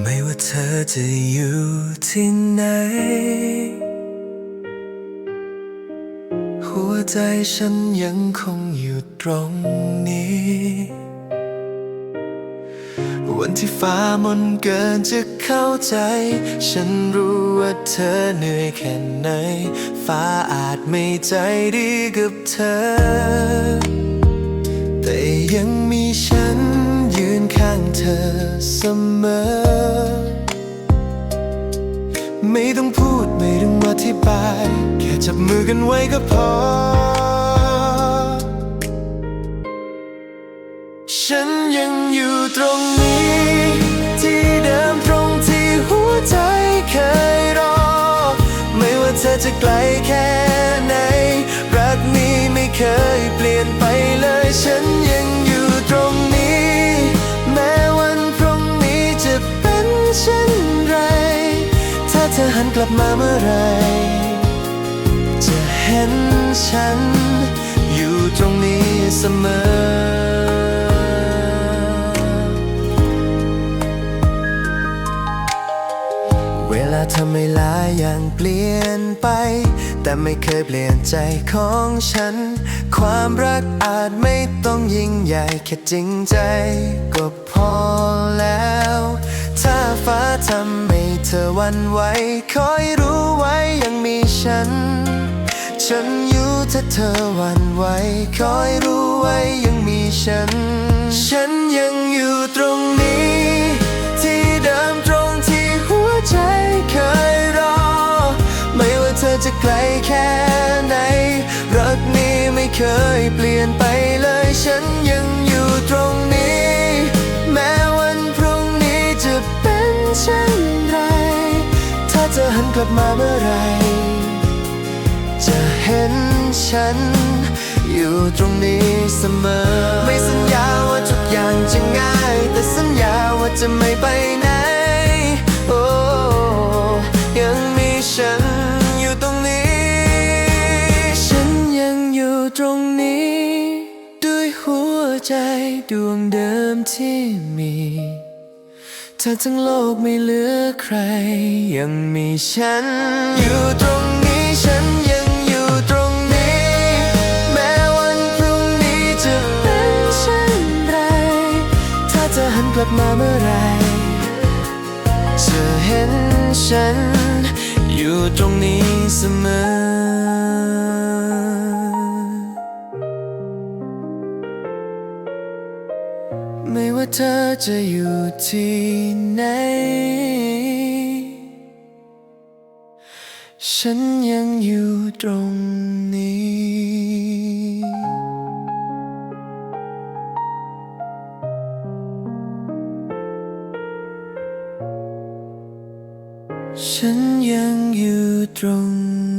ไม่ว่าเธอจะอยู่ที่ไหน หัวใจฉันยังคงอยู่ตรงนี้ วันที่ฟ้ามนเกินจะเข้าใจ ฉันรู้ว่าเธอเหนื่อยแค่ไหน ฟ้าอาจไม่ใจดีกับเธอ แต่ยังมีฉันยืนข้างเธอเสมอ ไม่ต้องพูดไม่ต้องอธิบาย แค่จับมือกันไว้ก็พอ ฉันยังอยู่ตรงนี้ ที่เดิมตรงที่หัวใจเคยรอ ไม่ว่าเธอจะไกลแค่ไหน รักนี้ไม่เคยเปลี่ยนไปเลยฉันยัง เธอหันกลับมาเมื่อไร จะเห็นฉัน อยู่ตรงนี้เสมอเวลาทำให้หลายอย่างเปลี่ยนไป แต่ไม่เคยเปลี่ยนใจของฉัน ความรักอาจไม่ต้องยิ่งใหญ่ แค่จริงใจก็พอ วันไหวคอยรู้ไว้ยังมีฉัน ฉันอยู่ถ้าเธอหวันไหวคอยรู้ไว้ยังมีฉัน ฉันยังอยู่ตรงนี้ ที่เดิมตรงที่หัวใจเคยรอ ไม่ว่าเธอจะไกลแค่ไหน รักนี้ไม่เคยเปลี่ยนไปเลยฉัน เธอหันกลับมาเมื่อไร จะเห็นฉัน อยู่ตรงนี้เสมอ ไม่สัญญาว่าทุกอย่างจะง่าย แต่สัญญาว่าจะไม่ไปไหน โอ้ ยังมีฉันอยู่ตรงนี้ ฉันยังอยู่ตรงนี้ ด้วยหัวใจดวงเดิมที่มี ถ้าทั้งโลกไม่เหลือใคร ยังมีฉัน อยู่ตรงนี้ฉันยังอยู่ตรงนี้ แม้วันพรุ่งนี้จะเป็นเช่นไร ถ้าเธอหันกลับมาเมื่อไรจะเห็นฉัน อยู่ตรงนี้เสมอ ไม่ว่าเธอจะอยู่ที่ไหน ฉันยังอยู่ตรงนี้ฉันยังอยู่ตรง